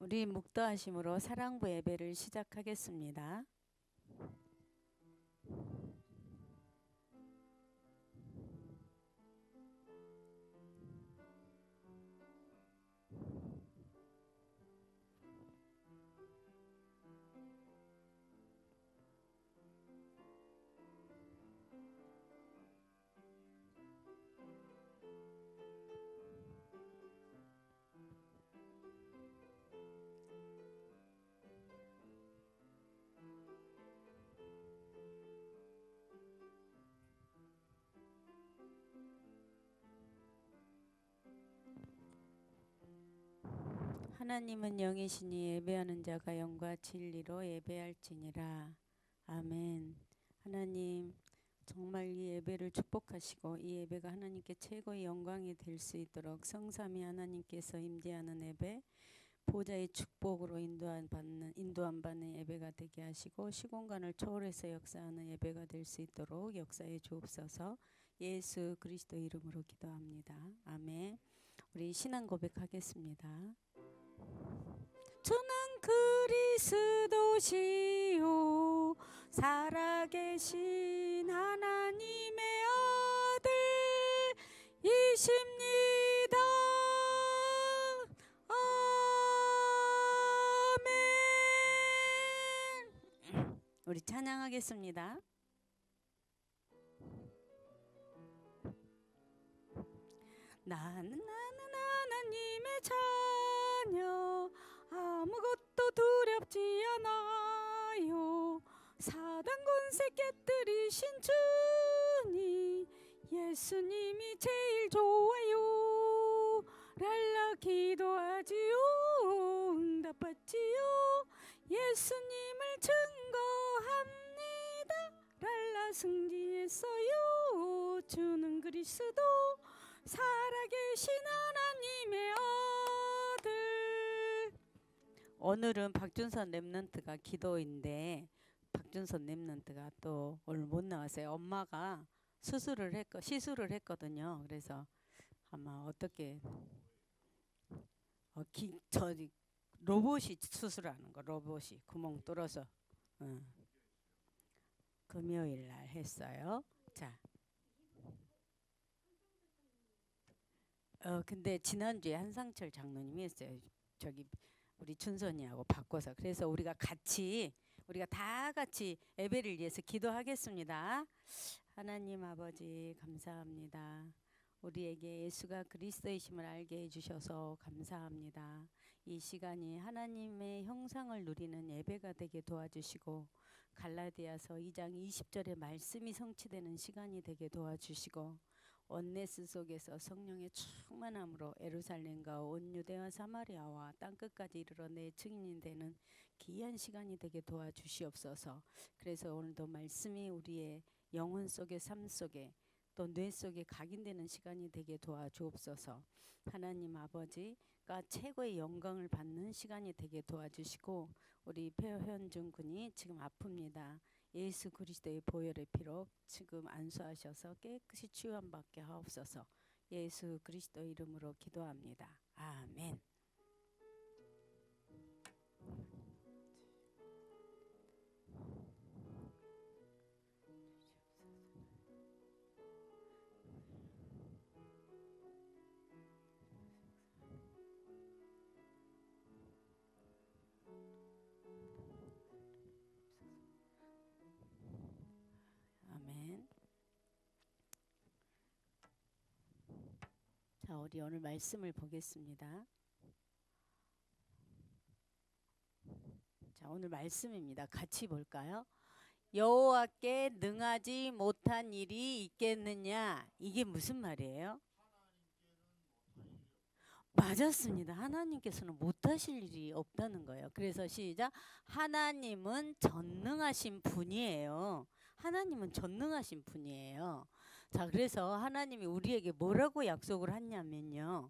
우리 묵도하심으로 사랑부 예배를 시작하겠습니다. 하나님은 영이시니 예배하는 자가 영과 진리로 예배할지니라. 아멘. 하나님 정말 이 예배를 축복하시고 이 예배가 하나님께 최고의 영광이 될 수 있도록 성삼위 하나님께서 임재하는 예배 보좌의 축복으로 인도한 받는 인도함 받는 예배가 되게 하시고 시공간을 초월해서 역사하는 예배가 될 수 있도록 역사에 주옵소서. 예수 그리스도 이름으로 기도합니다. 아멘. 우리 신앙 고백하겠습니다. 주는 그리스도시요 살아계신 하나님의 아들이십니다. 아멘. 우리 찬양하겠습니다. 나는 나는 하나님의 자녀 아무것도 두렵지 않아요. 사단 권세 깨뜨리신 주님 예수님이 제일 좋아요. 랄라 기도하지요. 응답받지요. 예수님을 증거합니다. 랄라 승리했어요. 주는 그리스도 살아계신 하나님의 오늘은 박준선 랩런트가 기도인데 박준선 랩런트가 또 오늘 못 나왔어요. 엄마가 수술을 했거 시술을 했거든요. 그래서 아마 어떻게 어, 기, 저 로봇이 수술하는 거 로봇이 구멍 뚫어서 어. 금요일 날 했어요. 자. 어 근데 지난주에 한상철 장로님이 했어요. 저기 우리 춘선이하고 바꿔서 그래서 우리가 같이 우리가 다 같이 예배를 위해서 기도하겠습니다. 하나님 아버지 감사합니다. 우리에게 예수가 그리스도이심을 알게 해주셔서 감사합니다. 이 시간이 하나님의 형상을 누리는 예배가 되게 도와주시고 갈라디아서 2장 20절의 말씀이 성취되는 시간이 되게 도와주시고 원네스 속에서 성령의 충만함으로 에루살렘과 온 유대와 사마리아와 땅 끝까지 이르러 내 증인이 되는 귀한 시간이 되게 도와주시옵소서. 그래서 오늘도 말씀이 우리의 영혼 속의 삶 속에 또 뇌 속에 각인되는 시간이 되게 도와주옵소서. 하나님 아버지가 최고의 영광을 받는 시간이 되게 도와주시고 우리 표현준 군이 지금 아픕니다. 예수 그리스도의 보혈의 피로 지금 안수하셔서 깨끗이 치유함 받게 하옵소서. 예수 그리스도 이름으로 기도합니다. 아멘. 우리 오늘 말씀을 보겠습니다. 자, 오늘 말씀입니다. 같이 볼까요? 여호와께 능하지 못한 일이 있겠느냐? 이게 무슨 말이에요? 맞았습니다. 하나님께서는 못하실 일이 없다는 거예요. 그래서 시작. 하나님은 전능하신 분이에요. 하나님은 전능하신 분이에요. 자, 그래서 하나님이 우리에게 뭐라고 약속을 했냐면요.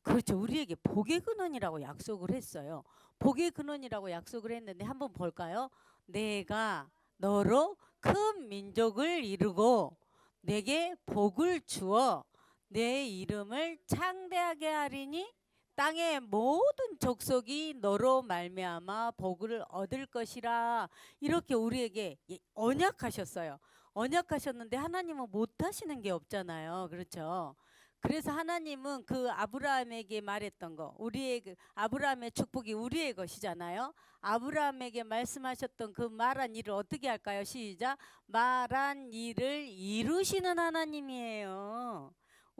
그렇죠. 우리에게 복의 근원이라고 약속을 했어요. 복의 근원이라고 약속을 했는데 한번 볼까요? 내가 너로 큰 민족을 이루고 내게 복을 주어 내 이름을 창대하게 하리니 땅의 모든 족속이 너로 말미암아 복을 얻을 것이라 이렇게 우리에게 이- 언약하셨어요. 언약하셨는데 하나님은 못 하시는 게 없잖아요. 그렇죠? 그래서 하나님은 그 아브라함에게 말했던 거, 우리의 그 아브라함의 축복이 우리의 것이잖아요. 아브라함에게 말씀하셨던 그 말한 일을 어떻게 할까요? 시작. 말한 일을 이루시는 하나님이에요.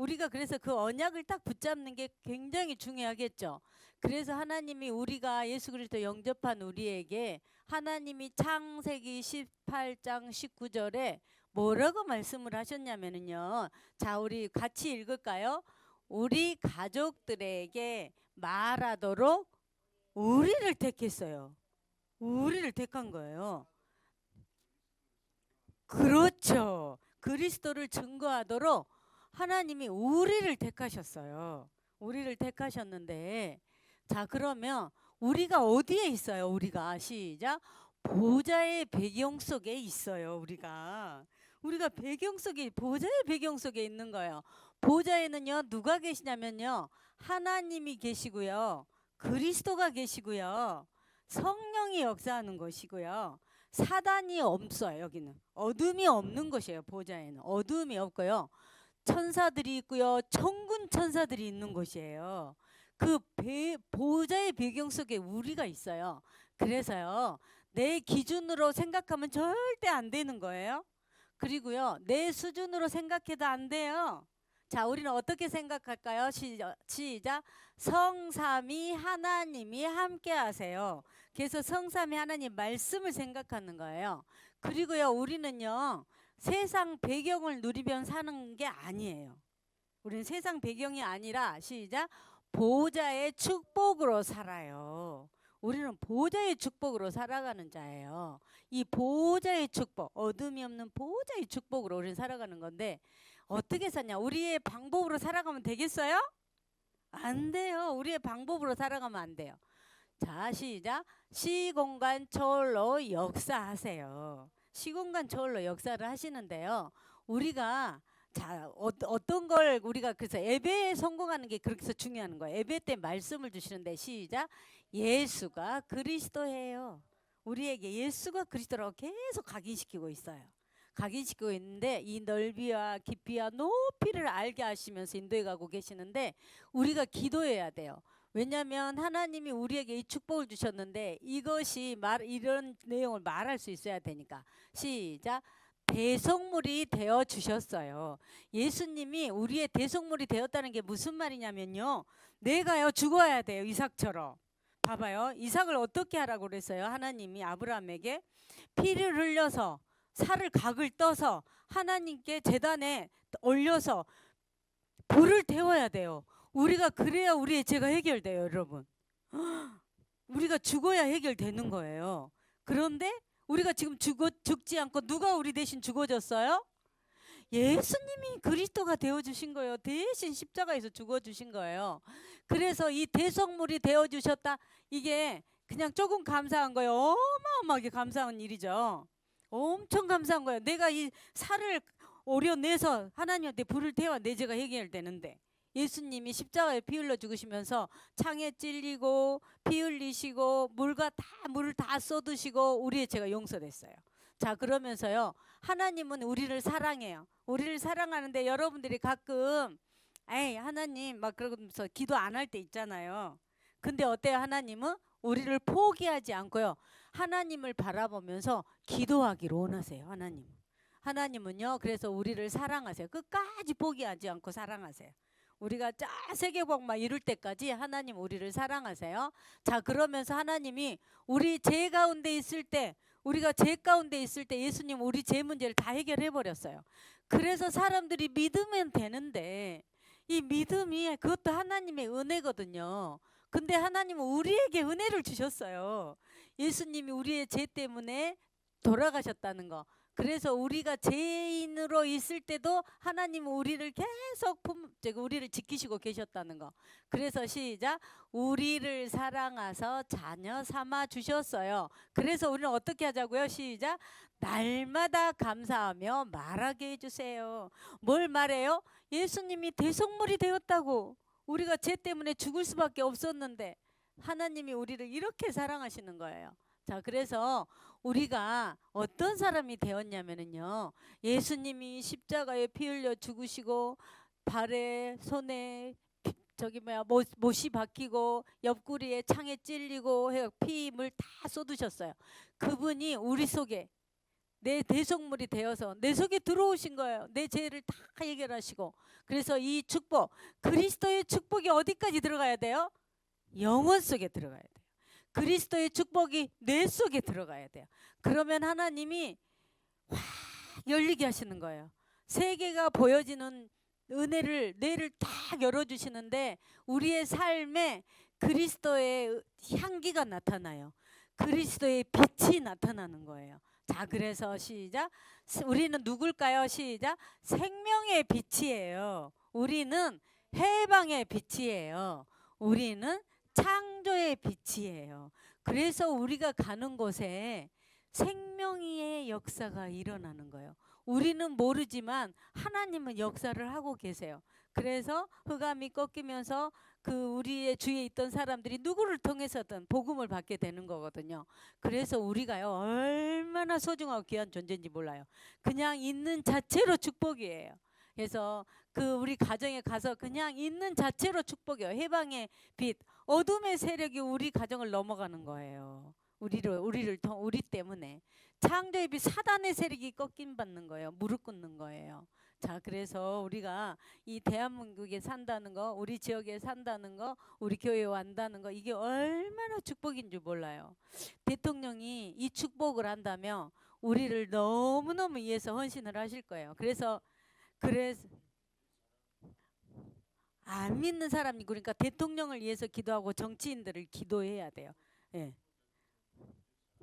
우리가 그래서 그 언약을 딱 붙잡는 게 굉장히 중요하겠죠. 그래서 하나님이 우리가 예수 그리스도 영접한 우리에게 하나님이 창세기 18장 19절에 뭐라고 말씀을 하셨냐면은요. 자, 우리 같이 읽을까요? 우리 가족들에게 말하도록 우리를 택했어요. 우리를 택한 거예요. 그렇죠. 그리스도를 증거하도록 하나님이 우리를 택하셨어요. 우리를 택하셨는데 자 그러면 우리가 어디에 있어요? 우리가 시작 보좌의 배경 속에 있어요. 우리가 우리가 배경 속에 보좌의 배경 속에 있는 거예요. 보좌에는요 누가 계시냐면요 하나님이 계시고요 그리스도가 계시고요 성령이 역사하는 것이고요 사단이 없어요 여기는 어둠이 없는 것이에요 보좌에는 어둠이 없고요 천사들이 있고요. 천군 천사들이 있는 곳이에요. 그 배, 보좌의 배경 속에 우리가 있어요. 그래서요 내 기준으로 생각하면 절대 안 되는 거예요. 그리고요 내 수준으로 생각해도 안 돼요. 자 우리는 어떻게 생각할까요? 시작. 성삼이 하나님이 함께 하세요. 그래서 성삼이 하나님 말씀을 생각하는 거예요. 그리고요 우리는요 세상 배경을 누리며 사는 게 아니에요. 우리는 세상 배경이 아니라 시작 보좌의 축복으로 살아요. 우리는 보좌의 축복으로 살아가는 자예요. 이 보좌의 축복, 어둠이 없는 보좌의 축복으로 우리는 살아가는 건데 어떻게 사냐? 우리의 방법으로 살아가면 되겠어요? 안 돼요. 우리의 방법으로 살아가면 안 돼요. 자, 시작. 시공간 초월로 역사하세요. 시공간 초월로 역사를 하시는데요. 우리가 자 어, 어떤 걸 우리가 그래서 예배에 성공하는 게 그렇게 중요한 거예요. 예배 때 말씀을 주시는데 시작 예수가 그리스도예요. 우리에게 예수가 그리스도라고 계속 각인시키고 있어요. 각인시키고 있는데 이 넓이와 깊이와 높이를 알게 하시면서 인도해 가고 계시는데 우리가 기도해야 돼요. 왜냐하면 하나님이 우리에게 이 축복을 주셨는데 이것이 말 이런 내용을 말할 수 있어야 되니까 시작 대속물이 되어 주셨어요. 예수님이 우리의 대속물이 되었다는 게 무슨 말이냐면요. 내가요 죽어야 돼요 이삭처럼. 봐봐요 이삭을 어떻게 하라고 그랬어요 하나님이 아브라함에게 피를 흘려서 살을 각을 떠서 하나님께 제단에 올려서 불을 태워야 돼요. 우리가 그래야 우리의 죄가 해결돼요, 여러분. 우리가 죽어야 해결되는 거예요. 그런데 우리가 지금 죽어, 죽지 않고 누가 우리 대신 죽어졌어요? 예수님이 그리스도가 되어 주신 거예요. 대신 십자가에서 죽어 주신 거예요. 그래서 이 대속물이 되어 주셨다. 이게 그냥 조금 감사한 거예요. 어마어마하게 감사한 일이죠. 엄청 감사한 거예요. 내가 이 살을 오려내서 하나님한테 불을 태워 내 죄가 해결되는데 예수님이 십자가에 피 흘려 죽으시면서 창에 찔리고 피 흘리시고 물과 다 물을 다 쏟으시고 우리의 죄가 용서됐어요. 자 그러면서요 하나님은 우리를 사랑해요. 우리를 사랑하는데 여러분들이 가끔 에이 하나님 막 그러면서 기도 안 할 때 있잖아요. 근데 어때요 하나님은 우리를 포기하지 않고요 하나님을 바라보면서 기도하기를 원하세요 하나님. 하나님은요 그래서 우리를 사랑하세요. 끝까지 포기하지 않고 사랑하세요. 우리가 짜 세계복 막 이룰 때까지 하나님 우리를 사랑하세요. 자 그러면서 하나님이 우리 죄 가운데 있을 때 우리가 죄 가운데 있을 때 예수님 우리 죄 문제를 다 해결해 버렸어요. 그래서 사람들이 믿으면 되는데 이 믿음이 그것도 하나님의 은혜거든요. 근데 하나님은 우리에게 은혜를 주셨어요. 예수님이 우리의 죄 때문에 돌아가셨다는 거. 그래서 우리가 죄인으로 있을 때도 하나님은 우리를 계속 품, 우리를 지키시고 계셨다는 거. 그래서 시작. 우리를 사랑하서 자녀 삼아 주셨어요. 그래서 우리는 어떻게 하자고요? 시작. 날마다 감사하며 말하게 해주세요. 뭘 말해요? 예수님이 대속물이 되었다고. 우리가 죄 때문에 죽을 수밖에 없었는데 하나님이 우리를 이렇게 사랑하시는 거예요. 자, 그래서 우리가 어떤 사람이 되었냐면은요. 예수님이 십자가에 피 흘려 죽으시고 발에 손에 피- 저기 뭐야 못, 못이 박히고 옆구리에 창에 찔리고 해 피임을 다 쏟으셨어요. 그분이 우리 속에 내 대속물이 되어서 내 속에 들어오신 거예요. 내 죄를 다 해결하시고 그래서 이 축복 그리스도의 축복이 어디까지 들어가야 돼요? 영혼 속에 들어가야 돼요. 그리스도의 축복이 뇌 속에 들어가야 돼요. 그러면 하나님이 확 열리게 하시는 거예요. 세계가 보여지는 은혜를 뇌를 딱 열어 주시는데 우리의 삶에 그리스도의 향기가 나타나요. 그리스도의 빛이 나타나는 거예요. 자, 그래서 시작. 스- 우리는 누굴까요? 시작. 생명의 빛이에요. 우리는 해방의 빛이에요. 우리는 창조의 빛이에요. 그래서 우리가 가는 곳에 생명의 역사가 일어나는 거예요. 우리는 모르지만 하나님은 역사를 하고 계세요. 그래서 흑암이 꺾이면서 그 우리의 주위에 있던 사람들이 누구를 통해서든 복음을 받게 되는 거거든요. 그래서 우리가요 얼마나 소중하고 귀한 존재인지 몰라요. 그냥 있는 자체로 축복이에요. 그래서 그 우리 가정에 가서 그냥 있는 자체로 축복이에요. 해방의 빛, 어둠의 세력이 우리 가정을 넘어가는 거예요. 우리를 우리를 통 우리 때문에 창조의 빛 사단의 세력이 꺾임 받는 거예요. 무릎 꿇는 거예요. 자, 그래서 우리가 이 대한민국에 산다는 거, 우리 지역에 산다는 거, 우리 교회에 왔다는 거 이게 얼마나 축복인 줄 몰라요. 대통령이 이 축복을 한다면 우리를 너무너무 위해서 헌신을 하실 거예요. 그래서 그래서 안 믿는 사람이 그러니까 대통령을 위해서 기도하고 정치인들을 기도해야 돼요. 예.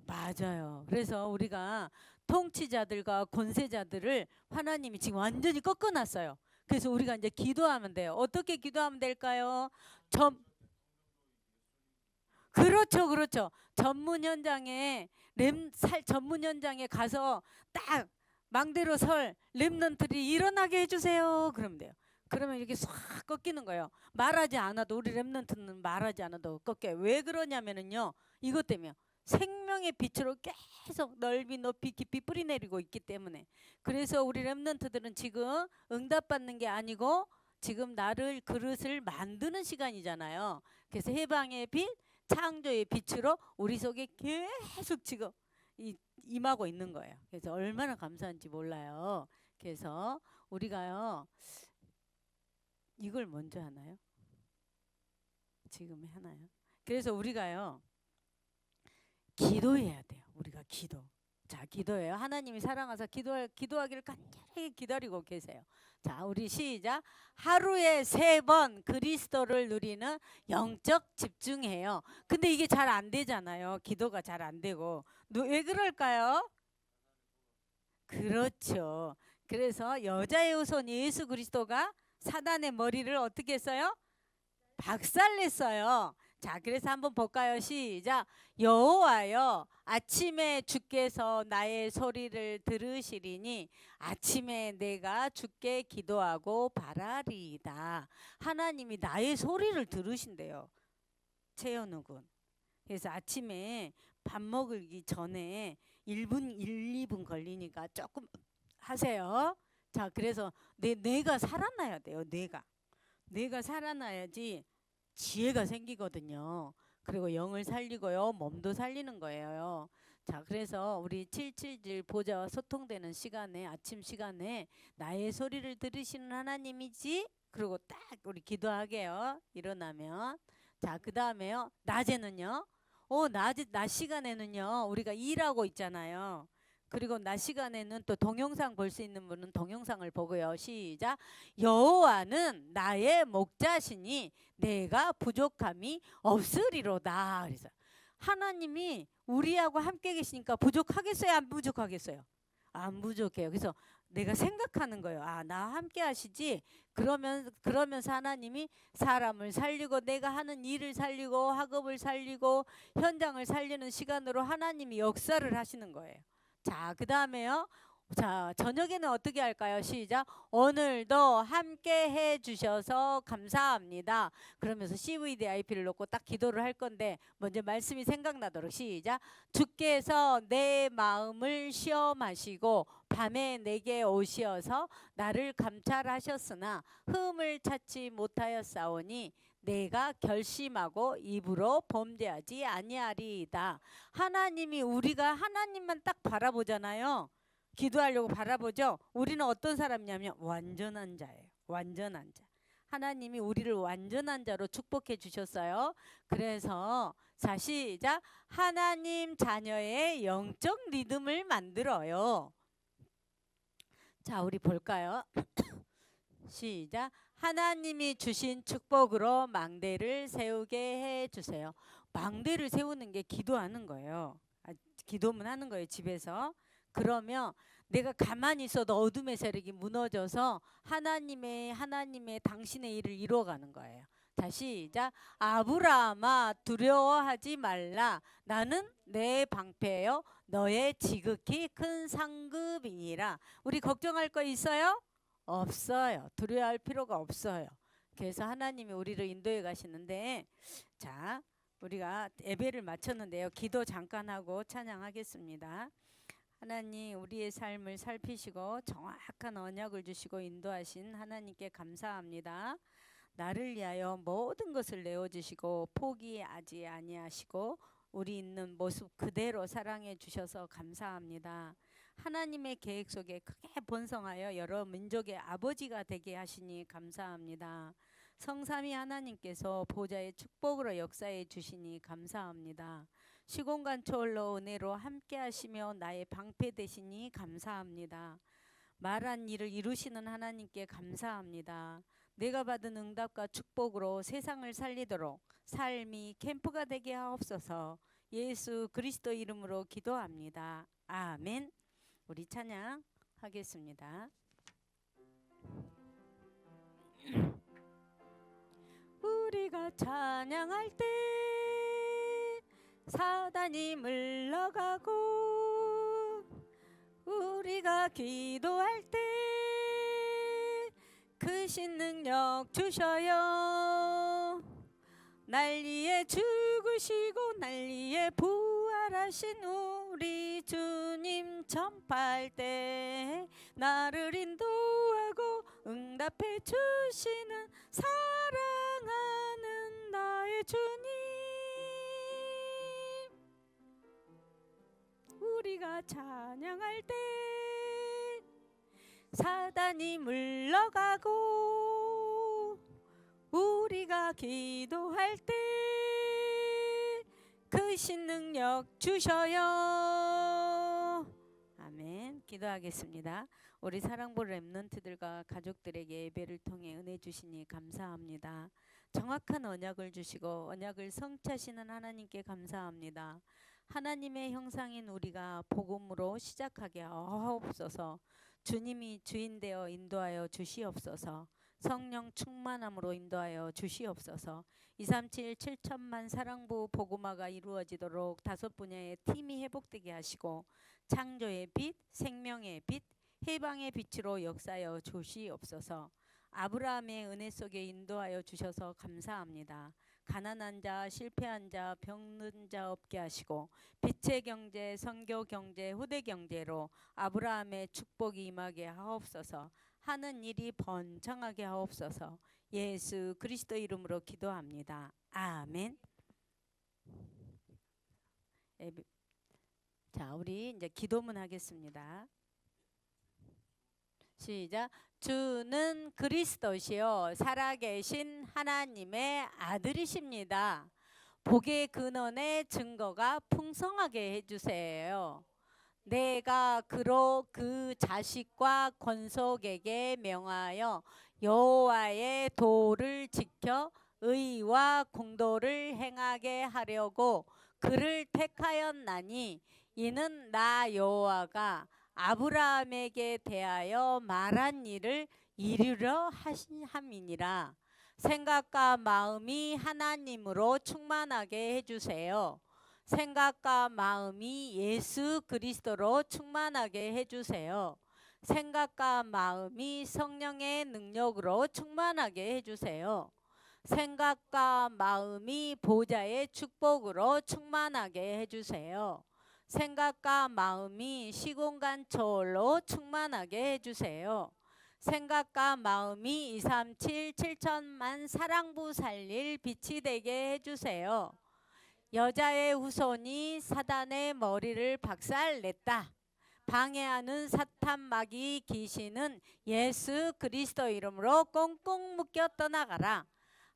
맞아요. 그래서 우리가 통치자들과 권세자들을 하나님이 지금 완전히 꺾어놨어요. 그래서 우리가 이제 기도하면 돼요. 어떻게 기도하면 될까요? 전 그렇죠, 그렇죠. 전문 현장에 렘살 전문 현장에 가서 딱 망대로 설 렘넌트들이 일어나게 해주세요. 그러면 돼요. 그러면 이렇게 싹 꺾이는 거예요. 말하지 않아도 우리 렘넌트는 말하지 않아도 꺾여요. 왜 그러냐면은요. 이것 때문에 생명의 빛으로 계속 넓이 높이 깊이 뿌리내리고 있기 때문에 그래서 우리 렘넌트들은 지금 응답받는 게 아니고 지금 나를 그릇을 만드는 시간이잖아요. 그래서 해방의 빛, 창조의 빛으로 우리 속에 계속 지금 이, 임하고 있는 거예요. 그래서 얼마나 감사한지 몰라요. 그래서 우리가요 이걸 먼저 하나요? 지금 하나요? 그래서 우리가요 기도해야 돼요. 우리가 기도. 자, 기도해요. 하나님이 사랑하사 기도 기도하기를 간절히 기다리고 계세요. 자, 우리 시작. 하루에 세 번 그리스도를 누리는 영적 집중해요. 근데 이게 잘 안 되잖아요. 기도가 잘 안 되고. 누- 왜 그럴까요? 그렇죠. 그래서 여자의 후손 예수 그리스도가 사단의 머리를 어떻게 했어요? 박살냈어요. 자, 그래서 한번 볼까요? 시작. 여호와여 아침에 주께서 나의 소리를 들으시리니 아침에 내가 주께 기도하고 바라리이다. 하나님이 나의 소리를 들으신대요. 최현우 군. 그래서 아침에 밥 먹기 전에 1분 1, 2분 걸리니까 조금 하세요. 자, 그래서 내 뇌가 살아나야 돼요. 뇌가. 뇌가 살아나야지 지혜가 생기거든요. 그리고 영을 살리고요. 몸도 살리는 거예요. 자, 그래서 우리 777 보좌와 소통되는 시간에 아침 시간에 나의 소리를 들으시는 하나님이지. 그리고 딱 우리 기도하게요. 일어나면. 자, 그다음에요. 낮에는요. 어, 낮, 낮 시간에는요. 우리가 일하고 있잖아요. 그리고 낮 시간에는 또 동영상 볼 수 있는 분은 동영상을 보고요. 시작. 여호와는 나의 목자시니 내가 부족함이 없으리로다. 그래서 하나님이 우리하고 함께 계시니까 부족하겠어요? 안 부족하겠어요? 안 부족해요. 그래서 내가 생각하는 거예요. 아, 나 함께 하시지. 그러면 그러면서 하나님이 사람을 살리고 내가 하는 일을 살리고 학업을 살리고 현장을 살리는 시간으로 하나님이 역사를 하시는 거예요. 자, 그 다음에요. 자, 저녁에는 어떻게 할까요? 시작. 오늘도 함께 해 주셔서 감사합니다. 그러면서 CVDIP를 놓고 딱 기도를 할 건데 먼저 말씀이 생각나도록 시작. 주께서 내 마음을 시험하시고 밤에 내게 오시어서 나를 감찰하셨으나 흠을 찾지 못하였사오니 내가 결심하고 입으로 범죄하지 아니하리이다. 하나님이 우리가 하나님만 딱 바라보잖아요. 기도하려고 바라보죠. 우리는 어떤 사람이냐면 완전한 자예요. 완전한 자. 하나님이 우리를 완전한 자로 축복해 주셨어요. 그래서 자 시작 하나님 자녀의 영적 리듬을 만들어요. 자 우리 볼까요? 시작 하나님이 주신 축복으로 망대를 세우게 해 주세요. 망대를 세우는 게 기도하는 거예요. 아, 기도문 하는 거예요 집에서. 그러면 내가 가만히 있어도 어둠의 세력이 무너져서 하나님의 하나님의 당신의 일을 이루어 가는 거예요. 다시 시작. 아브라함아 두려워하지 말라. 나는 내 방패요. 너의 지극히 큰 상급이니라. 우리 걱정할 거 있어요? 없어요. 두려워할 필요가 없어요. 그래서 하나님이 우리를 인도해 가시는데 자, 우리가 예배를 마쳤는데요. 기도 잠깐 하고 찬양하겠습니다. 하나님 우리의 삶을 살피시고 정확한 언약을 주시고 인도하신 하나님께 감사합니다. 나를 위하여 모든 것을 내어 주시고 포기하지 아니하시고 우리 있는 모습 그대로 사랑해 주셔서 감사합니다. 하나님의 계획 속에 크게 번성하여 여러 민족의 아버지가 되게 하시니 감사합니다. 성삼위 하나님께서 보좌의 축복으로 역사해 주시니 감사합니다. 시공간 초월로 은혜로 함께 하시며 나의 방패 되시니 감사합니다. 말한 일을 이루시는 하나님께 감사합니다. 내가 받은 응답과 축복으로 세상을 살리도록 삶이 캠프가 되게 하옵소서. 예수 그리스도 이름으로 기도합니다. 아멘. 우리 찬양 하겠습니다. 우리가 찬양할 때 사단이 물러가고 우리가 기도할 때 크신 능력 주셔요 난리에 죽으시고 난리에 부활하신 우리 주님 전파할 때 나를 인도하고 응답해 주시는 사랑하는 나의 주님. 우리가 찬양할 때 사단이 물러가고 우리가 기도할 때 크신 능력 주셔요. 아멘. 기도하겠습니다. 우리 사랑부 렘넌트들과 가족들에게 예배를 통해 은혜 주시니 감사합니다. 정확한 언약을 주시고 언약을 성취하시는 하나님께 감사합니다. 하나님의 형상인 우리가 복음으로 시작하게 하옵소서. 주님이 주인 되어 인도하여 주시옵소서. 성령 충만함으로 인도하여 주시옵소서. 237 7천만 사랑부 복음화가 이루어지도록 다섯 분야의 팀이 회복되게 하시고 창조의 빛, 생명의 빛, 해방의 빛으로 역사하여 주시옵소서. 아브라함의 은혜 속에 인도하여 주셔서 감사합니다. 가난한 자, 실패한 자, 병든 자 없게 하시고 빛의 경제, 선교 경제, 후대 경제로 아브라함의 축복이 임하게 하옵소서. 하는 일이 번창하게 하옵소서. 예수 그리스도 이름으로 기도합니다. 아멘. 자, 우리 이제 기도문 하겠습니다. 시작. 주는 그리스도시요 살아계신 하나님의 아들이십니다. 복의 근원의 증거가 풍성하게 해주세요. 내가 그로 그 자식과 권속에게 명하여 여호와의 도를 지켜 의와 공도를 행하게 하려고 그를 택하였나니 이는 나 여호와가 아브라함에게 대하여 말한 일을 이루려 하신 함이니라. 생각과 마음이 하나님으로 충만하게 해주세요. 생각과 마음이 예수 그리스도로 충만하게 해주세요. 생각과 마음이 성령의 능력으로 충만하게 해주세요. 생각과 마음이 보좌의 축복으로 충만하게 해주세요. 생각과 마음이 시공간 초월로 충만하게 해주세요. 생각과 마음이 237 7천만 사랑부 살릴 빛이 되게 해주세요. 여자의 후손이 사단의 머리를 박살냈다. 방해하는 사탄 마귀 귀신은 예수 그리스도 이름으로 꽁꽁 묶여 떠나가라.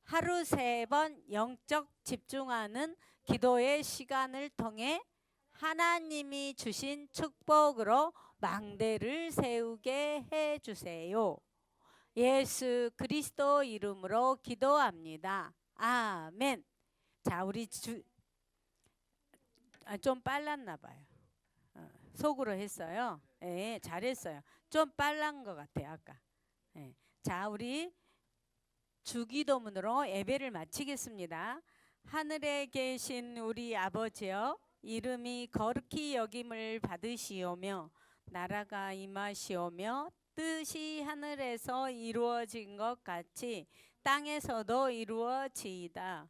하루 세 번 영적 집중하는 기도의 시간을 통해 하나님이 주신 축복으로 망대를 세우게 해 주세요. 예수 그리스도 이름으로 기도합니다. 아멘. 자, 우리 주, 아, 좀 빨랐나 봐요. 어, 속으로 했어요. 예, 잘했어요. 좀 빨란 것 같아요, 아까. 예. 자, 우리 주기도문으로 예배를 마치겠습니다. 하늘에 계신 우리 아버지여, 이름이 거룩히 여김을 받으시오며, 나라가 임하시오며, 뜻이 하늘에서 이루어진 것 같이 땅에서도 이루어지이다.